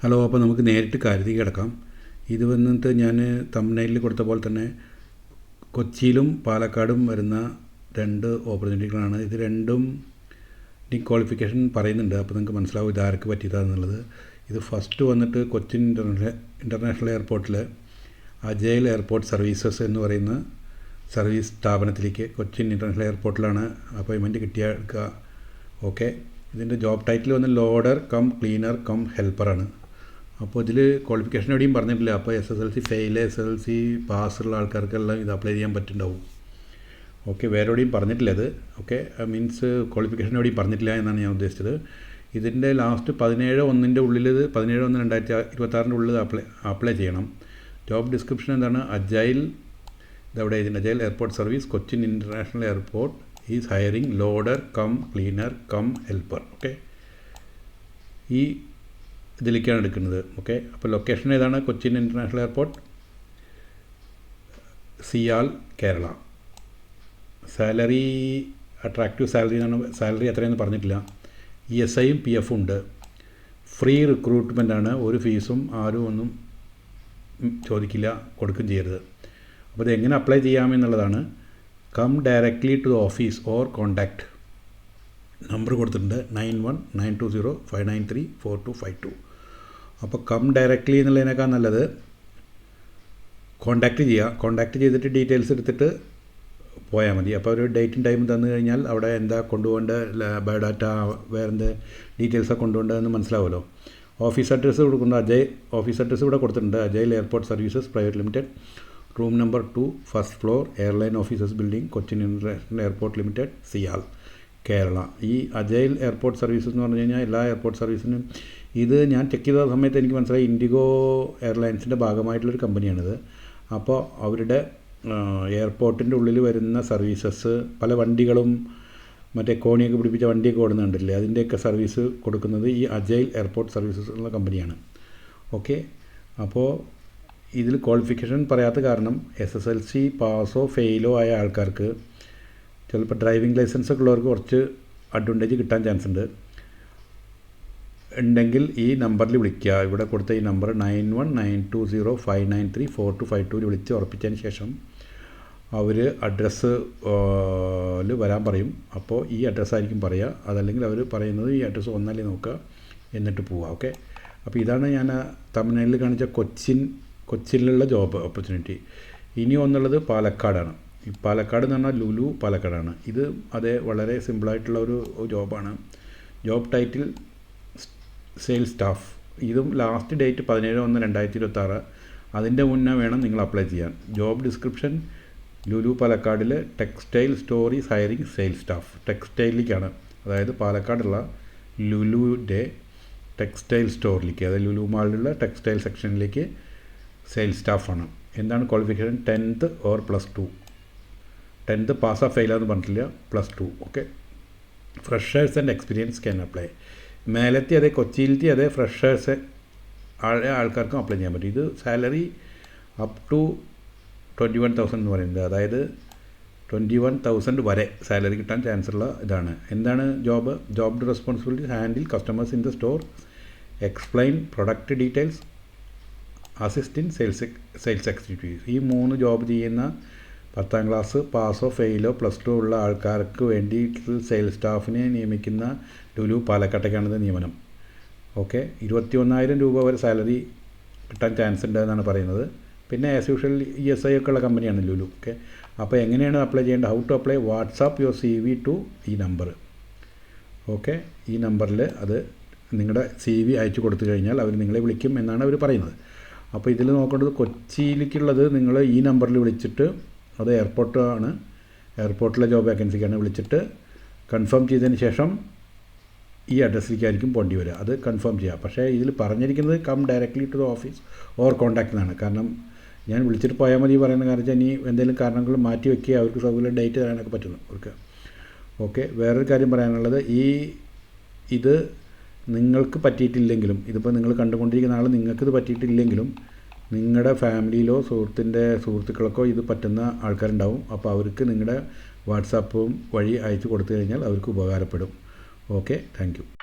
Hello അപ്പോൾ നമുക്ക് നേരിട്ട് കാര്യത്തിൽ കിടക്കാം. ഇത് വന്നിട്ട് ഞാൻ തമിഴ്നാട്ടിൽ കൊടുത്ത പോലെ തന്നെ കൊച്ചിയിലും പാലക്കാടും വരുന്ന രണ്ട് ഓപ്പർച്യൂണിറ്റികളാണ് ഇത് രണ്ടും ക്വാളിഫിക്കേഷൻ പറയുന്നുണ്ട്. അപ്പോൾ നിങ്ങൾക്ക് മനസ്സിലാവും ഇത് ആർക്ക് പറ്റിയതാണെന്നുള്ളത് ഇത് ഫസ്റ്റ് വന്നിട്ട് കൊച്ചിൻ ഇന്റർനാഷണൽ ഇന്റർനാഷണൽ എയർപോർട്ടിൽ അജയൽ എയർപോർട്ട് സർവീസസ് എന്ന് പറയുന്ന സർവീസ് സ്ഥാപനത്തിലേക്ക് കൊച്ചിൻ ഇന്റർനാഷണൽ എയർപോർട്ടിലാണ് അപ്പോയിൻമെന്റ് കിട്ടിയ എടുക്കുക ഓക്കെ ഇതിന്റെ ജോബ് ടൈറ്റിൽ വന്ന് ലോഡർ കം ക്ലീനർ കം ഹെൽപ്പറാണ് അപ്പോൾ ഇതിൽ ക്വാളിഫിക്കേഷൻ എവിടെയും പറഞ്ഞിട്ടില്ല. അപ്പോൾ S S L C fail S S L C പാസ്സുള്ള ആൾക്കാർക്കെല്ലാം ഇത് അപ്ലൈ ചെയ്യാൻ പറ്റുന്നുണ്ടാവും. ഓക്കെ വേറെ എവിടെയും പറഞ്ഞിട്ടില്ല അത് ഓക്കെ മീൻസ് ക്വാളിഫിക്കേഷൻ എവിടെയും പറഞ്ഞിട്ടില്ല എന്നാണ് ഞാൻ ഉദ്ദേശിച്ചത്. ഇതിന്റെ ലാസ്റ്റ് പതിനേഴ് ഒന്നിന്റെ ഉള്ളിൽ ഇത് പതിനേഴ് ഒന്ന് രണ്ടായിരത്തി ഇരുപത്താറിന്റെ ഉള്ളിൽ അപ്ലൈ അപ്ലൈ ചെയ്യണം. ജോബ് ഡിസ്ക്രിപ്ഷൻ എന്താണ്? അജൈൽ ഇതവിടെ ഇതിന്റെ Agile airport service Cochin international airport is hiring loader cum cleaner cum helper okay ഈ ഇതിലേക്കാണ് എടുക്കുന്നത്. ഓക്കെ അപ്പോൾ ലൊക്കേഷൻ ഏതാണ്? Cochin international airport CIAL Kerala salary attractive salary എന്നാണ് സാലറി എത്രയെന്ന് പറഞ്ഞിട്ടില്ല. ഇ എസ് ഐയും പി എഫും ഉണ്ട്. ഫ്രീ റിക്രൂട്ട്മെന്റ് ആണ്. ഒരു ഫീസും ആരും ഒന്നും ചോദിക്കില്ല കൊടുക്കുകയും ചെയ്യരുത്. അപ്പോൾ ഇത് എങ്ങനെ apply ചെയ്യാമെന്നുള്ളതാണ് come directly to the office or contact number കൊടുത്തിട്ടുണ്ട്. Nine one nine two zero five nine three four two five two. അപ്പോൾ കം ഡയറക്റ്റ്ലി എന്നുള്ളതിനേക്കാൾ നല്ലത് കോണ്ടാക്ട് ചെയ്യുക. കോണ്ടാക്ട് ചെയ്തിട്ട് ഡീറ്റെയിൽസ് എടുത്തിട്ട് പോയാൽ മതി. അപ്പോൾ ഒരു ഡേറ്റും ടൈമും തന്നു കഴിഞ്ഞാൽ അവിടെ എന്താ കൊണ്ടുപോകേണ്ട ബയോഡാറ്റ വേറെ എന്ത് ഡീറ്റെയിൽസൊക്കെ കൊണ്ടുപോകേണ്ടതെന്ന് മനസ്സിലാവുമല്ലോ. ഓഫീസ് അഡ്രസ്സ് കൊടുക്കുന്നത് അജയ്. ഓഫീസ് അഡ്രസ്സ് ഇവിടെ കൊടുത്തിട്ടുണ്ട്. Agile airport services private limited room number two first floor airline offices building Cochin international airport limited CIAL Kerala ഈ അജൈൽ എയർപോർട്ട് സർവീസസ് എന്ന് പറഞ്ഞു കഴിഞ്ഞാൽ എല്ലാ എയർപോർട്ട് സർവീസിനും ഇത് ഞാൻ ചെക്ക് ചെയ്ത സമയത്ത് എനിക്ക് മനസ്സിലായി ഇൻഡിഗോ എയർലൈൻസിന്റെ ഭാഗമായിട്ടുള്ളൊരു കമ്പനിയാണിത്. അപ്പോൾ അവരുടെ എയർപോർട്ടിന്റെ ഉള്ളിൽ വരുന്ന സർവീസസ് പല വണ്ടികളും മറ്റേ കോണിയൊക്കെ പിടിപ്പിച്ച വണ്ടിയൊക്കെ ഓടുന്നുണ്ടല്ലേ അതിന്റെയൊക്കെ സർവീസ് കൊടുക്കുന്നത് ഈ അജൈൽ എയർപോർട്ട് സർവീസസ് ഉള്ള കമ്പനിയാണ്. ഓക്കെ? അപ്പോൾ ഇതിൽ ക്വാളിഫിക്കേഷൻ പറയാത്ത കാരണം എസ് എസ് എൽ സി പാസോ ഫെയിലോ ആയ ആൾക്കാർക്ക് ചിലപ്പോൾ ഡ്രൈവിംഗ് ലൈസൻസ് ഒക്കെ ഉള്ളവർക്ക് കുറച്ച് അഡ്വാന്റേജ് കിട്ടാൻ ചാൻസ് ഉണ്ട്. ഉണ്ടെങ്കിൽ ഈ നമ്പറിൽ വിളിക്കുക ഇവിടെ കൊടുത്ത ഈ number nine one nine two zero five nine three four two five ടുവിൽ വിളിച്ച് ഉറപ്പിച്ചതിന് ശേഷം അവർ അഡ്രസ്സ് വരാൻ പറയും. അപ്പോൾ ഈ അഡ്രസ്സായിരിക്കും പറയുക അതല്ലെങ്കിൽ അവർ പറയുന്നത് ഈ അഡ്രസ്സ് ഒന്നല്ലേ നോക്കുക എന്നിട്ട് പോവുക ഓക്കെ അപ്പോൾ ഇതാണ് ഞാൻ തമിഴ്നാട്ടിൽ കാണിച്ച കൊച്ചിൻ കൊച്ചിയിലുള്ള ജോബ് ഓപ്പർച്യൂണിറ്റി ഇനി ഒന്നുള്ളത് പാലക്കാടാണ്. ഈ പാലക്കാട് എന്ന് പറഞ്ഞാൽ ലുലു പാലക്കാടാണ്. ഇത് അതേ വളരെ സിമ്പിളായിട്ടുള്ള ഒരു ജോബാണ് ജോബ് ടൈറ്റിൽ സെയിൽസ് സ്റ്റാഫ് ഇതും ലാസ്റ്റ് ഡേറ്റ് പതിനേഴ് ഒന്ന് രണ്ടായിരത്തി ഇരുപത്താറ് അതിന്റെ മുന്നേ വേണം നിങ്ങൾ അപ്ലൈ ചെയ്യാൻ. Job description Lulu പാലക്കാടിൽ textile stories hiring sales staff ടെക്സ്റ്റൈലിലേക്കാണ് അതായത് പാലക്കാടുള്ള ലുലുവിന്റെ ടെക്സ്റ്റൈൽ സ്റ്റോറിലേക്ക് അതായത് ലുലു മാളിലുള്ള ടെക്സ്റ്റൈൽ സെക്ഷനിലേക്ക് സെയിൽസ് സ്റ്റാഫാണ് എന്താണ് qualification tenth or plus two tenth pass of ഫെയിലാന്ന് പറഞ്ഞിട്ടില്ല plus two okay freshers and experience can apply മേലത്തെ അതെ കൊച്ചിയിലത്തെ അതെ ഫ്രഷേഴ്സ് ആൾക്കാർക്കും അപ്ലൈ ചെയ്യാൻ പറ്റും. ഇത് salary up to twenty one thousand എന്ന് പറയുന്നത്. അതായത് ട്വന്റി വൺ തൗസൻഡ് വരെ സാലറി കിട്ടാൻ ചാൻസ് ഉള്ള ഇതാണ്. എന്താണ് job job responsibility handle customers in the store explain product details assist in sales sales executive ഈ മൂന്ന് ജോബ് ചെയ്യുന്ന പത്താം ക്ലാസ് പാസോ ഫെയിലോ പ്ലസ് ടു ഉള്ള ആൾക്കാർക്ക് വേണ്ടി സെയിൽസ് സ്റ്റാഫിനെ നിയമിക്കുന്ന ലുലു പാലക്കാട്ടേക്കാണിത് നിയമനം. ഓക്കെ ഇരുപത്തി ഒന്നായിരം രൂപ വരെ സാലറി കിട്ടാൻ ചാൻസ് ഉണ്ട് എന്നാണ് പറയുന്നത്. പിന്നെ as usual E S I ഒക്കെ ഉള്ള കമ്പനിയാണ് ലുലു. ഓക്കെ അപ്പോൾ എങ്ങനെയാണ് അപ്ലൈ ചെയ്യേണ്ടത്? How to apply WhatsApp your C V to ഈ നമ്പർ ഓക്കെ ഈ നമ്പറിൽ അത് നിങ്ങളുടെ സി വി അയച്ചു കൊടുത്തു കഴിഞ്ഞാൽ അവർ നിങ്ങളെ വിളിക്കും എന്നാണ് അവർ പറയുന്നത്. അപ്പോൾ ഇതിൽ നോക്കേണ്ടത് കൊച്ചിയിലേക്കുള്ളത് നിങ്ങൾ ഈ നമ്പറിൽ വിളിച്ചിട്ട് അത് എയർപോർട്ട് ആണ്. എയർപോർട്ടിലെ ജോബ് വേക്കൻസിക്കാണ് വിളിച്ചിട്ട് കൺഫേം ചെയ്തതിന് ശേഷം ഈ അഡ്രസ്സിലേക്കായിരിക്കും പോണ്ടി വരിക. അത് കൺഫേം ചെയ്യുക പക്ഷേ ഇതിൽ പറഞ്ഞിരിക്കുന്നത് come directly to the office or contact എന്നാണ്. കാരണം ഞാൻ വിളിച്ചിട്ട് പോയാൽ മതി പറയുന്ന കാരണം വെച്ചാൽ ഇനി എന്തെങ്കിലും കാരണങ്ങൾ മാറ്റി വയ്ക്കുക അവർക്ക് സൗകര്യം ഡേറ്റ് തരാനൊക്കെ പറ്റുന്നു. അവർക്ക്. ഓക്കെ. വേറൊരു കാര്യം പറയാനുള്ളത് ഈ ഇത് നിങ്ങൾക്ക് പറ്റിയിട്ടില്ലെങ്കിലും ഇതിപ്പോൾ നിങ്ങൾ കണ്ടുകൊണ്ടിരിക്കുന്ന ആൾ നിങ്ങൾക്കിത് പറ്റിയിട്ടില്ലെങ്കിലും നിങ്ങളുടെ ഫാമിലിയിലോ സുഹൃത്തിന്റെ സുഹൃത്തുക്കൾക്കോ ഇത് പറ്റുന്ന ആൾക്കാരുണ്ടാവും. അപ്പോൾ അവർക്ക് നിങ്ങളുടെ വാട്സാപ്പും വഴി അയച്ചു കൊടുത്തു കഴിഞ്ഞാൽ അവർക്ക് ഉപകാരപ്പെടും. Okay thank